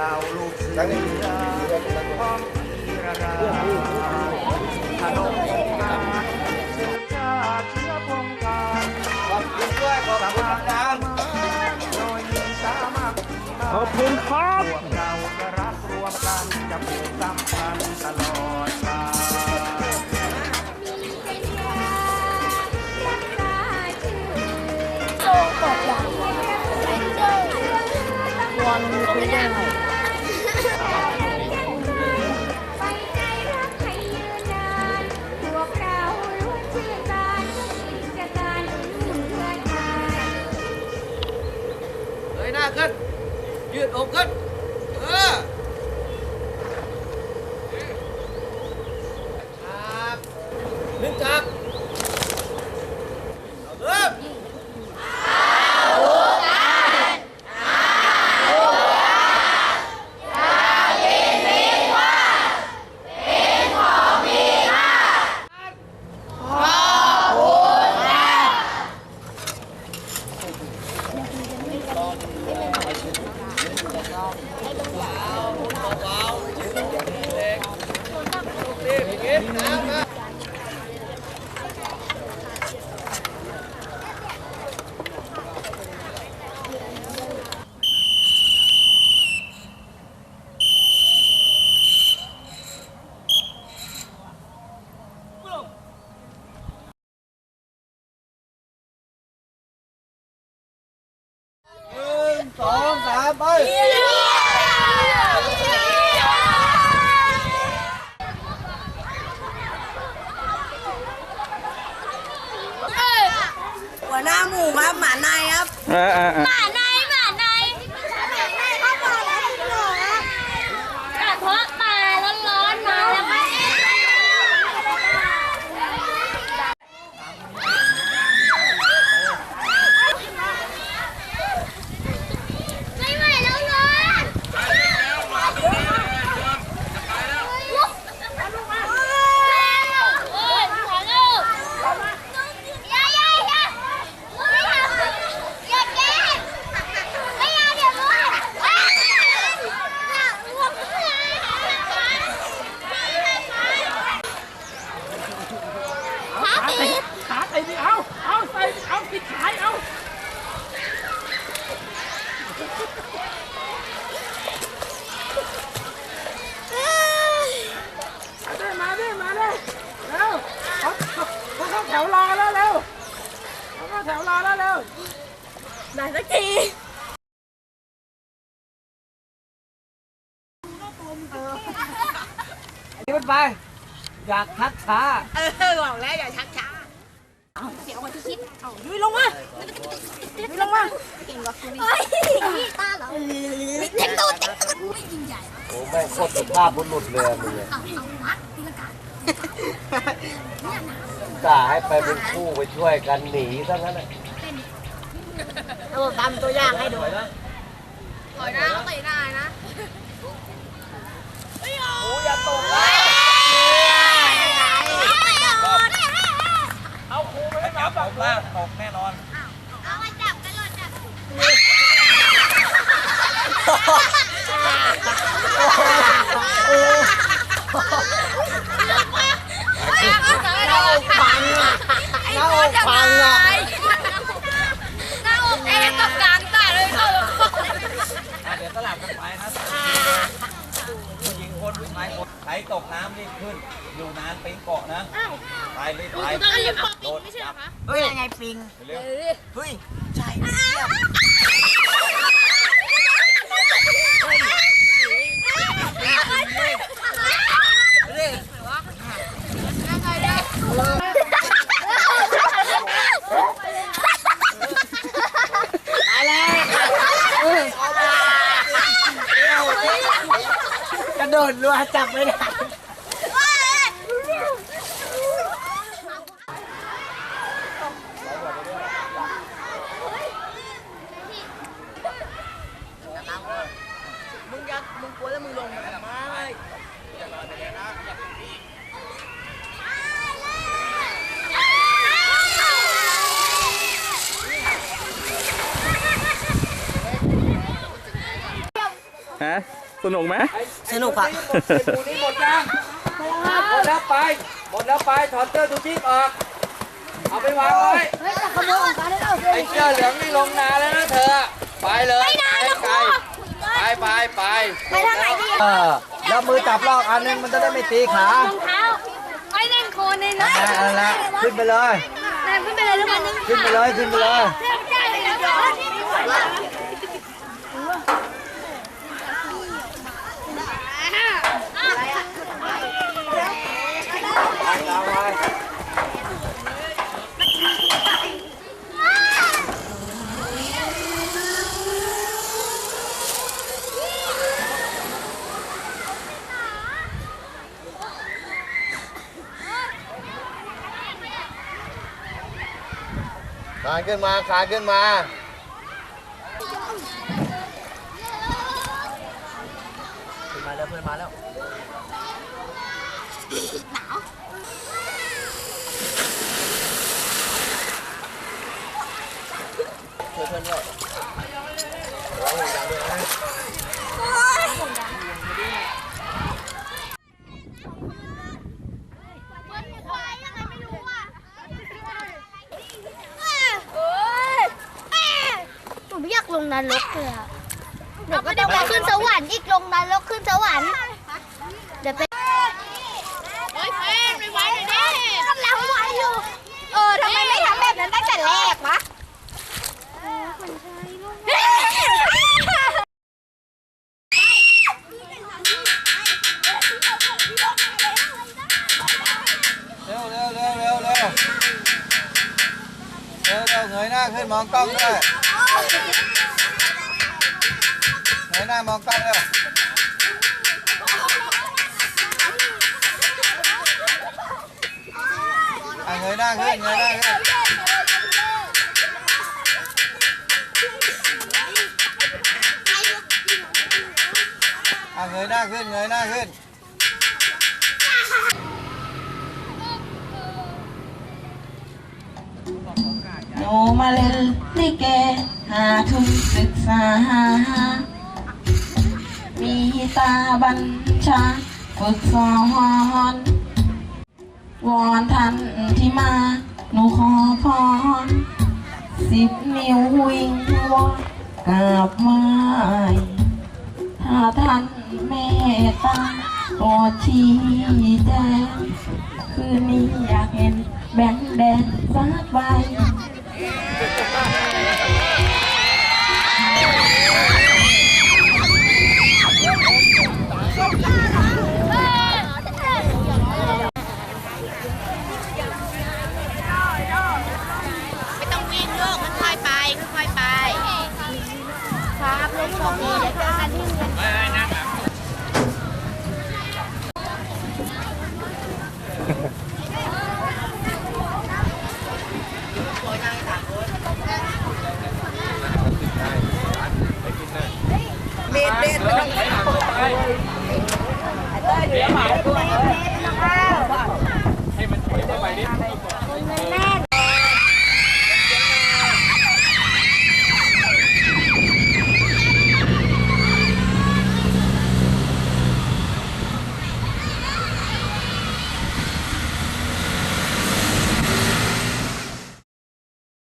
ทั้งนี้พร้อมทีระราขนมองค์การชาเชื้อพงการขอบคุณด้วยขอบคุณดังโดยมีสามัคคีมาขอบคุณครับพวกเราจะรักรวมกันจะผูกสัมพันธ์ตลอด หนึ่งครับเอาเริ่ม หนึ่งสองสามไปหัวหน้าหมู่ครับหมาในครับเออเออเออหมาในหมาในเขาบอกแล้วเหรอกระเพาะปลาร้อนๆมาแล้วก็ไม่ไหวแล้วร้อนโอ้ยขอลูกอย่าอย่าอย่าอย่าแกไม่เอาเดี๋ยวลูก ขาติด ขาใส่ดิเอา เอาใส่เอาติดขายเอา มาได้มาได้มาได้เร็วเขาเขาเขาเข้าแถวรอแล้วเร็วเขาเข้าแถวรอแล้วเร็ว ไหนสักทีนี่มันไป อยากทักช้า เออบอกแล้วอย่าชักช้าเอาเสียงกว่าที่คิดเอายุ้ยลงมายุ้ยลงมาเก่งกว่าคุณเฮ้ยนี่ตาเหรอเต็มตูดเต็มตูดไม่ยิงใหญ่โอ้แม่งโคตรสุภาพบุรุษเลยอะมึงเนี่ยเอาเอาวัดตีลังกากาให้ไปเป็นคู่ไปช่วยกันหนีซะงั้นน่ะ เราทำตัวอย่างให้ดูถอยหน้าเขาตีหน้านะโอ้อย่าตกนะเอาครูไปให้มาแบบล่างตกแน่นอน เอามาจับกันหลดจับ เราฟังอะเราฟังอะ หน้าอกเองกับกลางตาเลยเขา อะเดี๋ยวสลับกันไปนะผู้หญิงคนผู้ชายคนใครตกน้ำ รีบขึ้น อยู่นานปีนเกาะนะไปรีบไปโดดจับเฮ้ยยังไงปิงเร็วเฮ้ยใช่เยี่ยมกระโดดรัวจับไม่ได้ มึงอยากมึงกลัวแล้วมึงลงมาทำไม ฮะ สนุกไหมสนุกครับหมูนี้หมดยังหมดแล้วไป หมดแล้วไป ถอดเสื้อชูชีพออก เอาไปวางไว้เฮ้ยแต่ขโมยของกันได้แล้วไอ้เสื้อเหลืองนี่ลงนาแล้วนะเธอ ไปเลยไปไกลไปไปไปไปทางไหนดีเออแล้วมือจับลอกอันนึงมันจะได้ไม่ตีขารองเท้าไอ้เล่นโคนเลยนะอ่าอันละขึ้นไปเลยแม่ขึ้นไปเลยแล้วมันนึงขึ้นไปเลยขึ้นไปเลยได้เลยนะ เอาไว้ คานขึ้นมาคานขึ้นมา ขึ้นมาแล้วเพื่อนมาแล้วมันควายยังไงไม่รู้อะหนูไม่อยากลง นรกเลยอะเดี๋ยวก็ต้องไปขึ้นสวรรค์อีกลงนรกขึ้นสวรรค์เดี๋ยวไปเฮ้ยแฟนไม่ไหวเลยดิกำลังไหวอยู่ เออทำไมไม่ทำแบบนั้นตั้งแต่แรก เร็วเร็วเงยหน้าขึ้นมองกล้องด้วยเงย มองกล้องเร็วอะเงยหน้าเงยหน้าขึ้นอะเงยหน้าขึ้นเงยหน้าขึ้นหนูมาเล่นลิเกหาทุนศึกษา มีตาบัญชาฝึกสอนวอนท่านที่มา หนูขอพรสิบนิ้ววิ่งวอนกราบไหว้ถ้าท่านเมตตาโปรดชี้แจงคืนนี้อยากเห็นแบงค์แดงสักใบ ไ